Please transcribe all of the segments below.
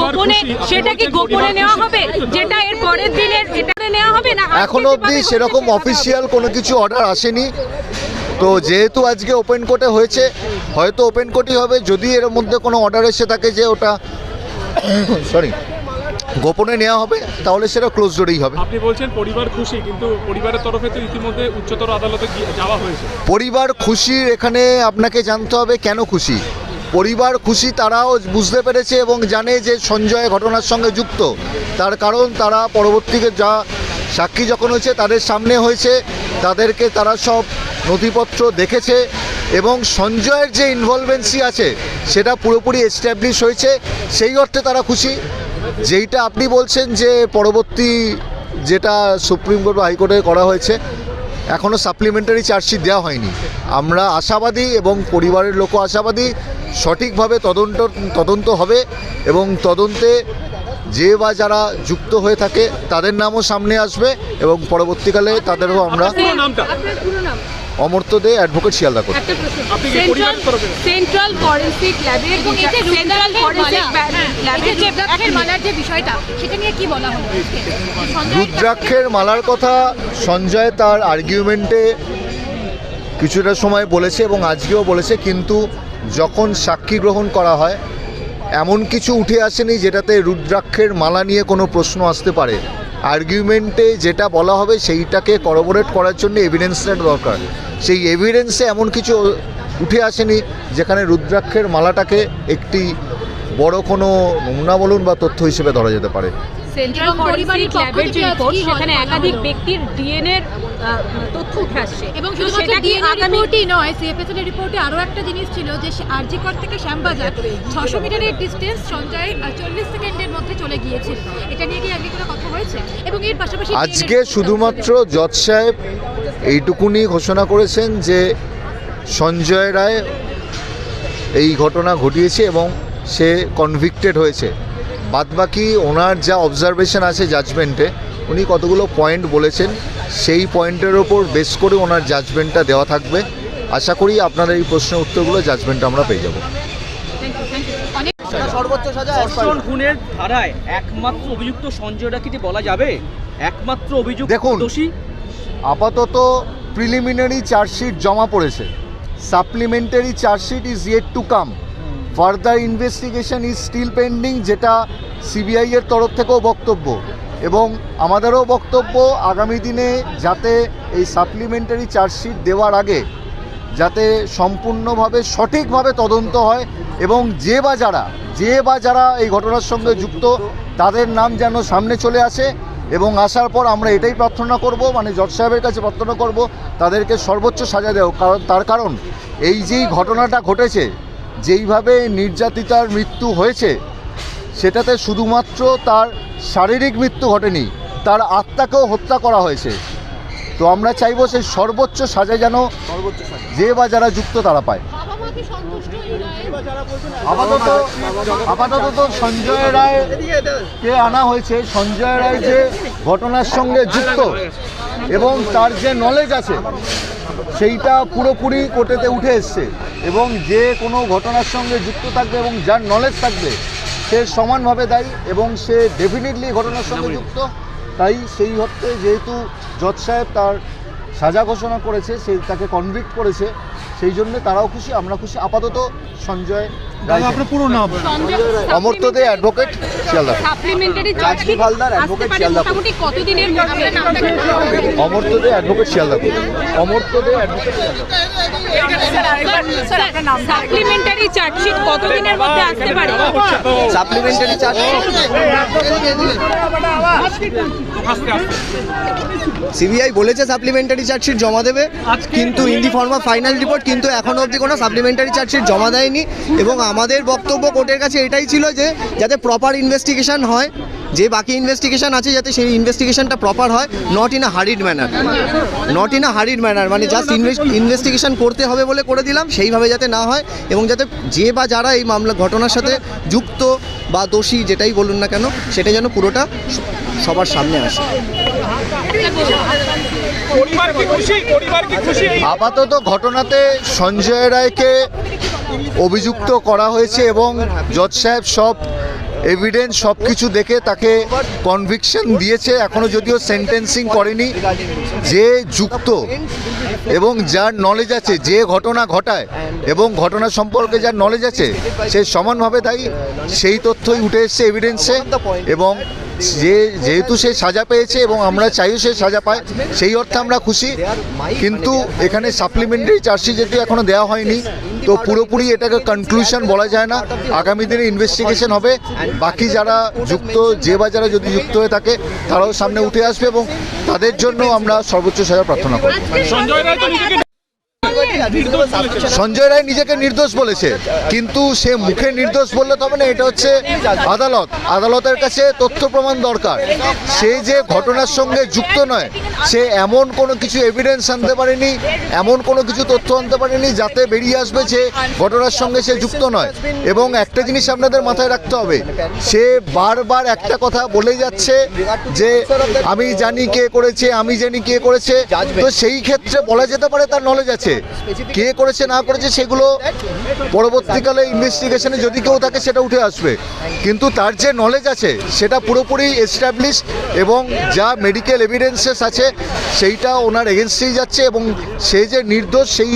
গোপনে সেটা কি গোপনে নেওয়া হবে? যেটা এর পরের দিনের এটা নেওয়া হবে না এখনও অবধি সেরকম অফিসিয়াল কোনো কিছু অর্ডার আসেনি। তো যেহেতু আজকে ওপেন কোর্টে হয়েছে হয়তো ওপেন কোর্টই হবে যদি এর মধ্যে কোনো অর্ডার এসে থাকে যে ওটা সরি গোপনে নেওয়া হবে তাহলে সেটা ক্লোজ ডোরেই হবে। আপনি বলছেন পরিবার খুশি কিন্তু পরিবারের তরফে তো ইতিমধ্যে উচ্চতর আদালতে যাওয়া হয়েছে। পরিবার খুশির এখানে আপনাকে জানতে হবে কেন খুশি। পরিবার খুশি তারাও বুঝতে পেরেছে এবং জানে যে সঞ্জয় ঘটনার সঙ্গে যুক্ত। তার কারণ তারা পরবর্তীতে যা সাক্ষী যখন হয়েছে তাদের সামনে হয়েছে, তাদেরকে তারা সব নথিপত্র দেখেছে এবং সঞ্জয়ের যে ইনভলভেন্সি আছে সেটা পুরোপুরি এস্টাবলিশ হয়েছে। সেই অর্থে তারা খুশি। যেইটা আপনি বলছেন যে পরবর্তী যেটা সুপ্রিম কোর্ট বা হাইকোর্টে করা হয়েছে এখনও সাপ্লিমেন্টারি চার্জশিট দেওয়া হয়নি। আমরা আশাবাদী এবং পরিবারের লোকও আশাবাদী, সঠিকভাবে তদন্ত তদন্ত হবে এবং তদন্তে যে বা যারা যুক্ত হয়ে থাকে, তাদের নামও সামনে আসবে এবং পরবর্তীকালে তাদেরও আমরা অমর্ত্য দে অ্যাডভোকেট শিয়ালদা করি একটা প্রশ্ন। আপনি কি পরিবারের তরফে? সেন্ট্রাল ফরেন্সিক ল্যাবের এবং এই যে সেন্ট্রাল ফরেন্সিক ল্যাবের যে রুদ্রাক্ষের মালার যে বিষয়টা সেটা নিয়ে কি বলা হলো রুদ্রাক্ষের মালার কথা সঞ্জয় তার আর্গুমেন্টে কিছুটা সময় বলেছে এবং আজকেও বলেছে কিন্তু যখন সাক্ষী গ্রহণ করা হয় এমন কিছু উঠে আসেনি যেটাতে রুদ্রাক্ষের মালা নিয়ে কোনো প্রশ্ন আসতে পারে। আর্গুমেন্টে যেটা বলা হবে সেইটাকে করবোরেট করার জন্য এভিডেন্সটা দরকার। সেই এভিডেন্সে এমন কিছু উঠে আসেনি যেখানে রুদ্রাক্ষের মালাটাকে একটি বড় কোনো নমুনা বলুন বা তথ্য হিসেবে ধরা যেতে পারে। সেন্ট্রাল ফরেন্সিক ল্যাবের যে রিপোর্ট সেখানে একাধিক ব্যক্তির ডিএনএ তথ্য উঠে আসছে। এবং সেটা কি রিপোর্টই নয় সিএফএসএল এর রিপোর্টে আরও একটা জিনিস ছিল যে আরজিকর থেকে শ্যামবাজার ছশো মিটারের ডিস্টেন্স সঞ্জয় চল্লিশ সেকেন্ডের মধ্যে চলে গিয়েছিল। এটা নিয়ে কি আগে কোনো কথা হয়েছে? এবং এর পাশাপাশি আজকে শুধুমাত্র জজ সাহেব এইটুকুনি ঘোষণা করেছেন যে সঞ্জয় রায় এই ঘটনা ঘটিয়েছে এবং সে কনভিক্টেড হয়েছে। বাদবাকি ওনার যা অবজারভেশন আছে জাজমেন্টে উনি কতগুলো পয়েন্ট বলেছেন সেই পয়েন্টের ওপর বেস করে ওনার জাজমেন্টটা দেওয়া থাকবে আশা করি আপনাদের এই প্রশ্নের উত্তরগুলো জাজমেন্ট আমরা পেয়ে যাব you. অনেক খুনের ধারায় একমাত্র অভিযুক্ত সঞ্জয় বলা যাবে একমাত্র অভিযুক্ত দেখুন। দোষী আপাতত প্রিলিমিনারি চার্জশিট জমা পড়েছে supplementary chargesheet is yet to come further investigation is still pending, যেটা সিবিআই এর তরফ থেকেও বক্তব্য। এবং আমাদেরও বক্তব্য আগামী দিনে যাতে এই সাপ্লিমেন্টারি চার্জশিট দেওয়ার আগে যাতে সম্পূর্ণভাবে সঠিকভাবে তদন্ত হয় এবং যে বা যারা, যে বা যারা এই ঘটনার সঙ্গে যুক্ত, তাদের নাম যেন সামনে চলে আসে এবং আসার পর আমরা এটাই প্রার্থনা করব মানে জজ সাহেবের কাছে প্রার্থনা করব, তাদেরকে সর্বোচ্চ সাজা দেও কারণ, তার কারণ, এই যেই ঘটনাটা ঘটেছে যেইভাবে নির্যাতিতার মৃত্যু হয়েছে সেটাতে শুধুমাত্র তার শারীরিক মৃত্যু ঘটেনি তার আত্মাকেও হত্যা করা হয়েছে। তো আমরা চাইব সেই সর্বোচ্চ সাজা যেন যে বা যারা যুক্ত তারা পায়। বাবা মা কি সন্তুষ্ট এই রায়ে? আপাতত আপাতত তো সঞ্জয় রায় কে আনা হয়েছে সঞ্জয় রায় যে ঘটনার সঙ্গে যুক্ত এবং তার যে নলেজ আছে সেইটা পুরোপুরি কোর্টেতে উঠে এসছে। এবং যে কোনো ঘটনার সঙ্গে যুক্ত থাকবে এবং যার নলেজ থাকবে সে সমানভাবে দায়ী এবং সে ডেফিনেটলি ঘটনার সঙ্গে যুক্ত। তাই সেই অর্থে যেহেতু জজ সাহেব তার সাজা ঘোষণা করেছে সে তাকে কনভিক্ট করেছে সেই জন্য তারাও খুশি আমরা খুশি। আপাতত সঞ্জয় পুরো নাম। অমর্ত্য দে অ্যাডভোকেট শিয়ালদা। রাজদীপ হালদার, আসতে Sealdah. Amartya Dey advocate Sealdah. Amartya Dey advocate Sealdah. Supplementary chargesheet কতদিনের মধ্যে আসতে পারে? সাপ্লিমেন্টারি সিবিআই বলেছে সাপ্লিমেন্টারি চার্জশিট জমা দেবে, কিন্তু ইন দি ফাইনাল রিপোর্ট কিন্তু এখনও অবধি কোনো সাপ্লিমেন্টারি চার্জশিট জমা দেয়নি। এবং আমাদের বক্তব্য কোর্টের কাছে এটাই ছিল যে, যাতে প্রপার ইনভেস্টিগেশন হয় যে বাকি ইনভেস্টিগেশন আছে যাতে সেই ইনভেস্টিগেশনটা প্রপার হয় not in a hurried manner not in a hurried manner মানে জাস্ট ইনভেস্টিগেশন করতে হবে বলে করে দিলাম সেইভাবে যাতে না হয় এবং যাতে যে বা যারা এই মামলা ঘটনার সাথে যুক্ত বা দোষী যেটাই বলুন না কেন সেটা যেন পুরোটা সবার সামনে আসে। পরিবার কি খুশি? পরিবার কি খুশি? এই আপাতত ঘটনাতে সঞ্জয় রায়কে অভিযুক্ত করা হয়েছে এবং জজ সাহেব সব এভিডেন্স সব কিছু দেখে তাকে কনভিকশন দিয়েছে এখনও যদিও সেন্টেন্সিং করেনি, যে যুক্ত এবং যার নলেজ আছে, যে ঘটনা ঘটায় এবং ঘটনা সম্পর্কে যার নলেজ আছে, সে সমানভাবে তাই সেই তথ্যই উঠে এসছে এভিডেন্সে এবং যে যেহেতু সে সাজা পেয়েছে এবং আমরা চাইও সে সাজা পায়, সেই অর্থে আমরা খুশি। কিন্তু এখানে সাপ্লিমেন্টারি চার্জশিট যেহেতু এখনও দেওয়া হয়নি, তো পুরোপুরি এটাকে কনক্লুশন বলা যায় না। আগামী দিনে ইনভেস্টিগেশন হবে। বাকি যারা যুক্ত, যে বা যারা যদি যুক্ত হয়ে থাকে, তারাও সামনে উঠে আসবে এবং তাদের জন্য আমরা সর্বোচ্চ সাজা প্রার্থনা করব। সঞ্জয় রায় নিজেকে নির্দোষ বলেছে কিন্তু সে মুখে নির্দোষ বললে তবে না এটা হচ্ছে আদালত। আদালতের কাছে তথ্য প্রমাণ দরকার। সে যে ঘটনার সঙ্গে যুক্ত নয় সে এমন কোনো কিছু এভিডেন্স আনতে পারেনি এমন কোনো কিছু তথ্য আনতে পারেনি যাতে বেরিয়ে আসবে যে ঘটনার সঙ্গে সে যুক্ত নয়। এবং একটা জিনিস আপনাদের মাথায় রাখতে হবে সে বারবার একটা কথা বলে যাচ্ছে যে আমি জানি কে করেছে আমি জানি কে করেছে। তো সেই ক্ষেত্রে বলা যেতে পারে তার নলেজ আছে। কে করেছে না করেছে সেগুলো পরবর্তীকালে ইনভেস্টিগেশনে যদি কেউ থাকে সেটা উঠে আসবে। কিন্তু তার যে নলেজ আছে সেটা পুরোপুরি এস্টাবলিশ এবং যা মেডিকেল এভিডেন্সেস আছে সেইটা ওনার এগেনস্টেই যাচ্ছে এবং সে যে নির্দোষ সেই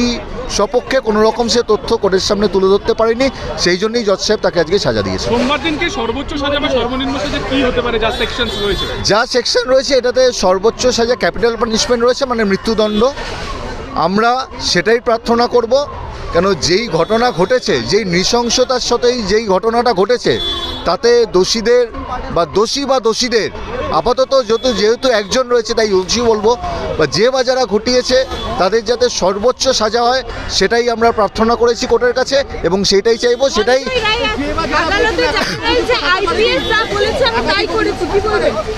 সপক্ষে কোনো রকম সে তথ্য কোর্টের সামনে তুলে ধরতে পারেনি। সেই জন্যই জজ সাহেব তাকে আজকে সাজা দিয়েছে। সোমবার দিনকে সর্বোচ্চ সাজা বা সর্বনিম্ন সাজা কি হতে পারে যা সেকশন রয়েছে? যা সেকশন রয়েছে এটাতে সর্বোচ্চ সাজা ক্যাপিটাল পানিশমেন্ট রয়েছে মানে মৃত্যুদণ্ড। আমরা সেটাই প্রার্থনা করব, কেন যেই ঘটনা ঘটেছে, যেই নৃশংসতার সাথেই যেই ঘটনাটা ঘটেছে, তাতে দোষীদের বা দোষী বা দোষীদের আপাতত যত যেহেতু একজন রয়েছে তাই দোষী বলব বা যে বা যারা ঘটিয়েছে তাদের যাতে সর্বোচ্চ সাজা হয় সেটাই আমরা প্রার্থনা করেছি কোর্টের কাছে এবং সেটাই চাইব সেটাই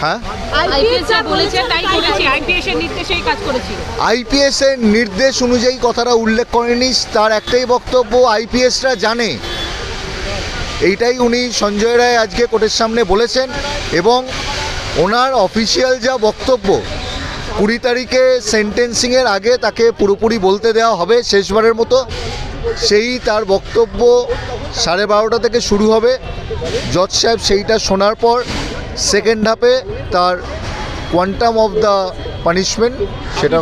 হ্যাঁ? আইপিএস যা বলেছে তাই করেছি। আইপিএস এর নির্দেশেই কাজ করেছি। আইপিএস এর নির্দেশ অনুযায়ী কথাটা উল্লেখ করেনি তার একটাই বক্তব্য আইপিএসরা জানে। এইটাই উনি সঞ্জয় রায় আজকে কোর্টের সামনে বলেছেন এবং ওনার অফিসিয়াল যা বক্তব্য, কুড়ি তারিখে সেন্টেন্সিংয়ের আগে তাকে পুরোপুরি বলতে দেওয়া হবে, শেষবারের মতো সেই তার বক্তব্য সাড়ে বারোটা থেকে শুরু হবে। জজ সাহেব সেইটা শোনার পর সেকেন্ড হাফে তার কোয়ান্টাম অফ দ্য পানিশমেন্ট সেটা